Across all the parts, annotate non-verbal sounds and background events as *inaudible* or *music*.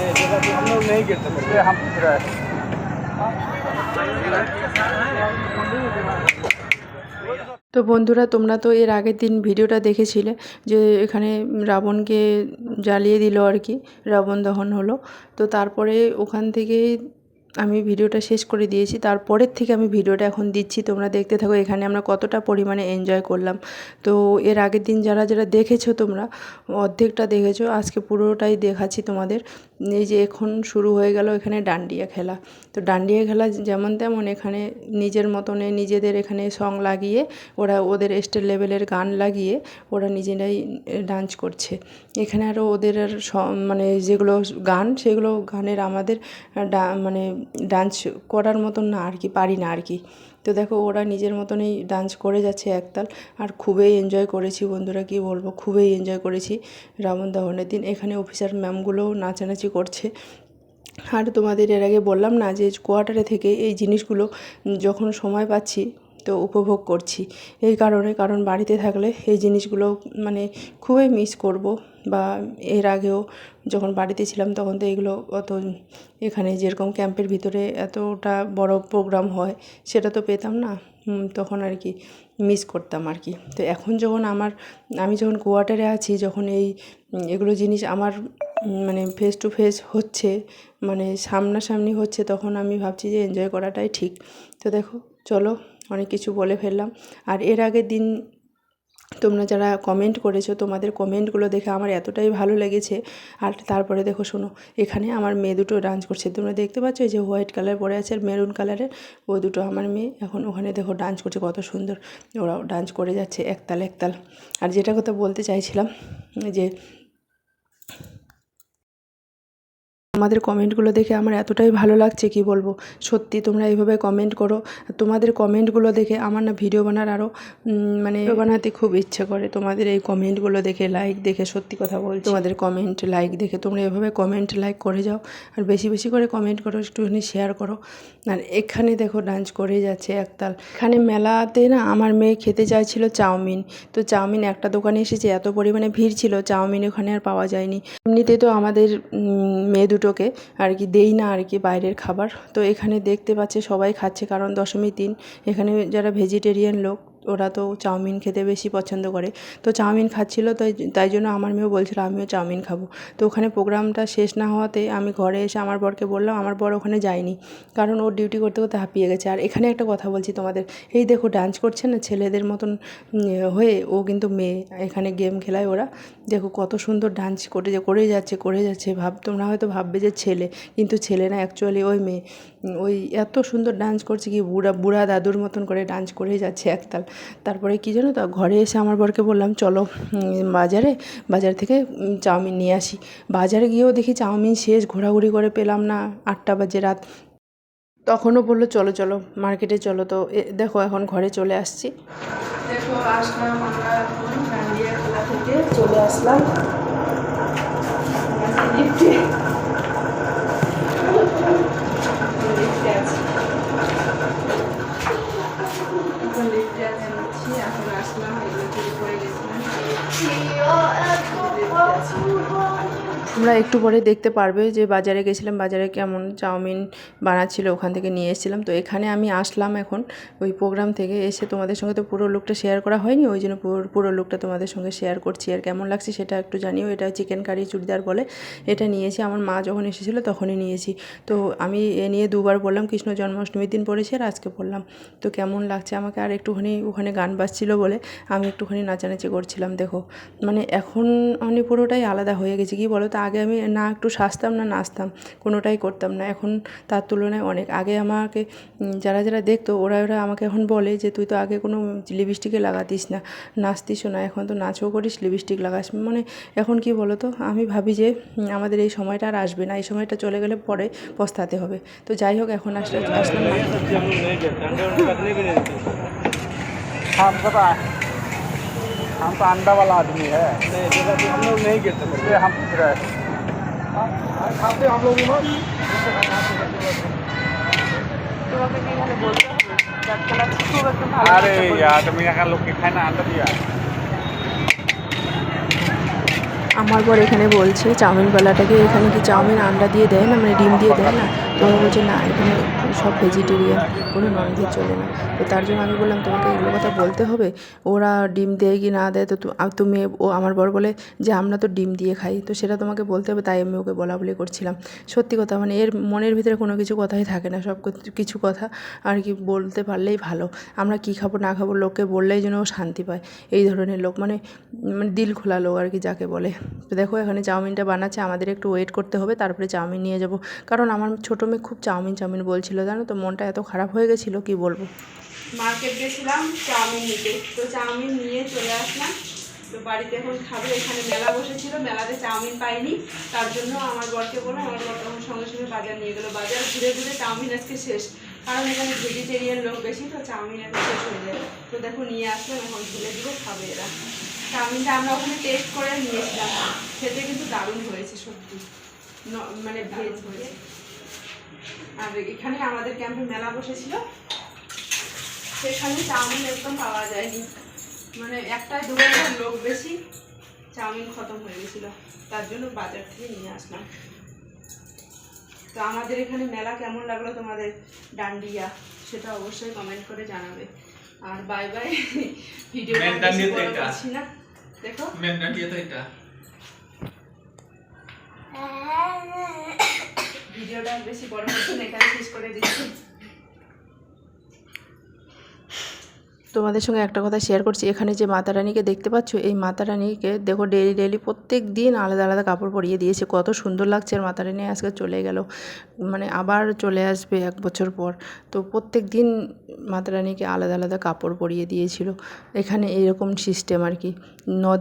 नहीं जगह पे हम लोग नहीं गिरते थे हम पूछ रहे हैं তো বন্ধুরা তোমরা তো এর আগের দিন ভিডিওটা দেখেছিলে যে এখানে রাবণকে জ্বালিয়ে দিল আর কি রাবণ দহন হলো তো তারপরে ওখান থেকে আমি ভিডিওটা শেষ করে দিয়েছি। তারপরের থেকে আমি ভিডিওটা এখন দিচ্ছি। তোমরা দেখতে থাকো, এখানে আমরা কতটা পরিমাণে এনজয় করলাম। তো এর আগের দিন যারা যারা দেখেছ তোমরা, অর্ধেকটা দেখেছ, আজকে পুরোটাই দেখাচ্ছি তোমাদের। এই যে এখন শুরু হয়ে গেল এখানে ডান্ডিয়া খেলা। তো ডান্ডিয়া খেলা যেমন তেমন এখানে নিজের মতনে নিজেদের এখানে সং লাগিয়ে, ওরা ওদের স্টেট লেভেলের গান লাগিয়ে, ওরা নিজেরাই ডান্স করছে। এখানে আরও ওদের আর মানে যেগুলো গান, সেগুলো গানের আমাদের মানে ডান্স করার মতন না, আর কি পারি না, আর কি। তো দেখো, ওরা নিজের মতনই ডান্স করে যাচ্ছে একতাল, আর খুবই এনজয় করেছি বন্ধুরা, কি বলব, খুবই এনজয় করেছি রাবণ দহনের দিন। এখানে অফিসার ম্যামগুলোও নাচানাচি করছে। আর তোমাদের এর আগে বললাম না যে কোয়ার্টারে থেকে এই জিনিসগুলো যখন সময় পাচ্ছি তো উপভোগ করছি। এই কারণে কারণ বাড়িতে থাকলে এই জিনিসগুলো মানে খুবই মিস করব বা এর আগেও যখন বাড়িতে ছিলাম তখন তো এগুলো অত এখানে যেরকম ক্যাম্পের ভিতরে এতটা বড় প্রোগ্রাম হয় সেটা তো পেতাম না। তখন আর কি মিস করতাম আর কি। তো এখন যখন আমার, আমি যখন কোয়ার্টারে আছি, যখন এই এগুলো জিনিস আমার মানে ফেস টু ফেস হচ্ছে মানে সামনাসামনি হচ্ছে, তখন আমি ভাবছি যে এনজয় করাটাই ঠিক। তো দেখো, চলো অনেক কিছু বলে ফেললাম। আর এর আগের দিন তোমরা যারা কমেন্ট করেছ, তোমাদের কমেন্টগুলো দেখে আমার এতটাই ভালো লেগেছে। আর তারপরে দেখো শোনো, এখানে আমার মেয়ে দুটো ডান্স করছে। তোমরা দেখতে পাচ্ছ যে হোয়াইট কালার পরে আছে আর মেরুন কালারের ও দুটো আমার মেয়ে, এখন ওখানে দেখো ডান্স করছে, কত সুন্দর। ওরাও ডান্স করে যাচ্ছে একতাল একতাল। আর যেটা কথা বলতে চাইছিলাম, যে তোমাদের কমেন্টগুলো দেখে আমার এতটাই ভালো লাগছে কি বলব? সত্যি তোমরা এইভাবে কমেন্ট করো। তোমাদের কমেন্টগুলো দেখে আমার না ভিডিও বানার আরও মানে বানাতে খুব ইচ্ছে করে। তোমাদের এই কমেন্টগুলো দেখে লাইক দেখে সত্যি কথা বলছি। তোমাদের কমেন্ট লাইক দেখে তোমরা এভাবে কমেন্ট লাইক করে যাও। আর বেশি বেশি করে কমেন্ট করো একটুখানি শেয়ার করো। আর এখানে দেখো ডান্স করে যাচ্ছে একতাল। এখানে মেলাতে না আমার মেয়ে খেতে চাইছিল চাউমিন। তো চাউমিন একটা দোকানে এসেছে এত পরিমাণে ভিড় ছিল চাউমিন ওখানে আর পাওয়া যায়নি। এমনিতে তো আমাদের মেয়ে মেয়ে দুটোকে আর কি দেই না আর কি বাইরের খাবার। তো এখানে দেখতে পাচ্ছে সবাই খাচ্ছে, কারণ দশমীর দিন এখানে যারা ভেজিটেরিয়ান লোক ওরা তো চাউমিন খেতে বেশি পছন্দ করে। তো চাউমিন খাচ্ছিল, তাই তাই জন্য আমার মেয়েও বলছিল, আমিও চাউমিন খাব। তো ওখানে প্রোগ্রামটা শেষ না হওয়াতে আমি ঘরে এসে আমার বরকে বললাম, আমার বর ওখানে যায়নি। কারণ ওর ডিউটি করতে করতে হাঁপিয়ে গেছে। আর এখানে একটা কথা বলছি তোমাদের, এই দেখো ডান্স করছে না ছেলেদের মতন হয়ে ও কিন্তু মেয়ে, এখানে গেম খেলায় ওরা। দেখো কত সুন্দর ডান্স করে করে যাচ্ছে করে যাচ্ছে। ভাব, তোমরা হয়তো ভাববে যে ছেলে, কিন্তু ছেলে না অ্যাকচুয়ালি ওই মেয়ে। ওই এত সুন্দর ডান্স করছে কি বুড়া বুড়া দাদুর মতন করে ডান্স করে যাচ্ছে একতাল। তারপরে কি জানো তো, ঘরে এসে আমার বরকে বললাম, চলো বাজারে, বাজার থেকে চাউমিন নিয়ে আসি। বাজারে গিয়েও দেখি চাউমিন শেষ, ঘোরাঘুরি করে পেলাম না, আটটা বাজে রাত। তখনও বলল, চলো চলো মার্কেটে চলো। তো দেখো, এখন ঘরে চলে আসছি। দেখো, আসলাম আমরা এখন থেকে, চলে আসলাম আছি এখন লিফটে আছি আছি এখন আসলাম এগুলো থেকে পড়ে গেছিলাম তোমরা একটু পরে দেখতে পারবে যে বাজারে গেছিলাম, বাজারে কেমন চাউমিন বানাচ্ছিল, ওখান থেকে নিয়ে এসেছিলাম। তো এখানে আমি আসলাম এখন, ওই প্রোগ্রাম থেকে এসে তোমাদের সঙ্গে তো পুরো লুকটা শেয়ার করা হয়নি, ওই জন্য পুরো পুরো লুকটা তোমাদের সঙ্গে শেয়ার করছি। আর কেমন লাগছে সেটা একটু জানিও, এটা চিকেন কারি চুড়িদার বলে, এটা নিয়েছি। আমার মা যখন এসেছিল তখনই নিয়েছি। তো আমি এ নিয়ে দুবার বললাম, কৃষ্ণ জন্মাষ্টমীর দিন পড়েছি আর আজকে পড়লাম তো কেমন লাগছে আমাকে? আর একটুখানি ওখানে গান বাজছিল বলে আমি একটুখানি নাচানাচি করছিলাম, দেখো। মানে এখন আমি পুরোটাই আলাদা হয়ে গেছি, কি বলো তো আগে আমি না একটু সাজতাম, না নাচতাম, কোনোটাই করতাম না। এখন তার তুলনায় অনেক। আগে আমাকে যারা যারা দেখতো, ওরা ওরা আমাকে এখন বলে যে, তুই তো আগে কোনো লিপস্টিকে লাগাতিস না, নাচতিসও না, এখন তো নাচও করিস লিপস্টিক লাগাস। মানে এখন কি বলো তো আমি ভাবি যে আমাদের এই সময়টা আর আসবে না, এই সময়টা চলে গেলে পরে পস্তাতে হবে। তো যাই হোক, এখন আসলে আসলাম हम लोग नहीं गिरते अंडे उंडे रखने भी नहीं देते हम पता है हम तो अंडा वाला आदमी है नहीं जगह पे हम लोग नहीं गिरते थे हम पूछ रहे हैं खाते हम लोग তোমাকে কি এখানে বলতে হবে যাত্রা খুব একটা ভালো अरे यार तुम यहाँ लोग के खाए ना अंडा আমার পর এখানে বলছে, চাউমিনওয়ালাটাকে এখানে কি চাউমিন আন্ডা দিয়ে দেয় না? মানে ডিম দিয়ে দেয় না? তো বলছে, না, এখানে সব ভেজিটেরিয়ান কোনো ননভেজ চলে না। তো তার জন্য আমি বললাম, তোমাকে এগুলো কথা বলতে হবে? ওরা ডিম দেয় কি না দেয়? তো তুমি, ও আমার বর বলে যে, আমরা তো ডিম দিয়ে খাই। তো সেটা তোমাকে বলতে হবে, তাই আমি ওকে বলা বলি করছিলাম। সত্যি কথা মানে এর মনের ভিতরে কোনো কিছু কথাই থাকে না, সব কিছু কথা আর কি বলতে পারলেই ভালো। আমরা কী খাব, না খাব, লোককে বললেই যেন ও শান্তি পায়। এই ধরনের লোক মানে মানে দিল খোলা লোক আর কি যাকে বলে। তো দেখো, এখানে চাউমিনটা বানাচ্ছে, আমাদের একটু ওয়েট করতে হবে, তারপরে চাউমিন নিয়ে যাব। কারণ আমার ছোটো মেয়ে খুব চাউমিন চাউমিন বলছিল, জানো তো, মনটা এত খারাপ হয়ে গেছিল, কি বলব? মার্কেট গেছিলাম, চাউমিন নিতে। তো চাউমিন নিয়ে চলে আসলাম। তো বাড়িতে এখন খাবে, এখানে মেলা বসেছিল, মেলাতে চাউমিন পাইনি। তার জন্য আমার বরকে বললাম, আমার বর তখন সঙ্গে সঙ্গে বাজার নিয়ে গেলো। বাজার ঘুরে ঘুরে চাউমিন আজকে শেষ। কারণ এখানে ভেজিটেরিয়ান লোক বেশি, তো চাউমিন এখন শেষ হয়ে যায়। তো দেখো, নিয়ে আসলাম, এখন ঢেলে দিব, খাবে এরা। চাউমিনটা আমরা ওখানে টেস্ট করে নিয়েছিলাম। খেতে কিন্তু দারুণ হয়েছে সত্যি। মানে ভেজ হয়েছে। আর এখানে আমাদের ক্যাম্পে মেলা বসেছিল। সেখানে চাউমিন একদম পাওয়া যায়নি। মানে একটাই দোকানের লোক বেশি চাউমিন খতম হয়ে গেছিল। তার জন্য বাজার থেকে নিয়ে আসলাম। তো আমাদের এখানে মেলা কেমন লাগল তোমাদের ডান্ডিয়া সেটা অবশ্যই কমেন্ট করে জানাবে। আর বাই বাই ভিডিও। করছি না। দেখো। মেন ডান্ডিয়া তো এটা। *coughs* ভিডিওটা বেশি বড় হচ্ছে এখানে শেষ করে দিচ্ছি। তোমাদের সঙ্গে একটা কথা শেয়ার করছি। এখানে যে মাতা রানীকে দেখতে পাচ্ছ, এই মাতা রানীকে দেখো ডেলি ডেলি প্রত্যেক দিন আলাদা আলাদা কাপড় পরিয়ে দিয়েছে। কত সুন্দর লাগছে আর মাতা রানী আজকে চলে গেল। মানে আবার চলে আসবে এক বছর পর। তো প্রত্যেক দিন মাতা রানীকে আলাদা আলাদা কাপড় পরিয়ে দিয়েছিল। এখানে এইরকম সিস্টেম আর কি।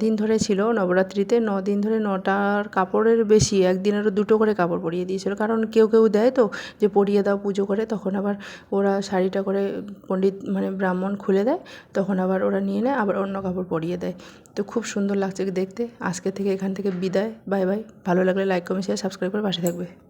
দিন ধরে ছিল নবরাত্রিতে দিন ধরে নটার কাপড়ের বেশি একদিনেরও দুটো করে কাপড় পরিয়ে দিয়েছিল। কারণ কেউ কেউ দেয় তো, যে পরিয়ে দাও, পুজো করে, তখন আবার ওরা শাড়িটা করে পণ্ডিত মানে ব্রাহ্মণ খুলে দেয়। তখন আবার ওরা নিয়ে নেয়, আবার অন্য কাপড় পরিয়ে দেয়। তো খুব সুন্দর লাগছে দেখতে। আজকে থেকে এখান থেকে বিদায়। Bye bye. ভালো লাগলে লাইক কমেন্ট শেয়ার সাবস্ক্রাইব করে পাশে থাকবে।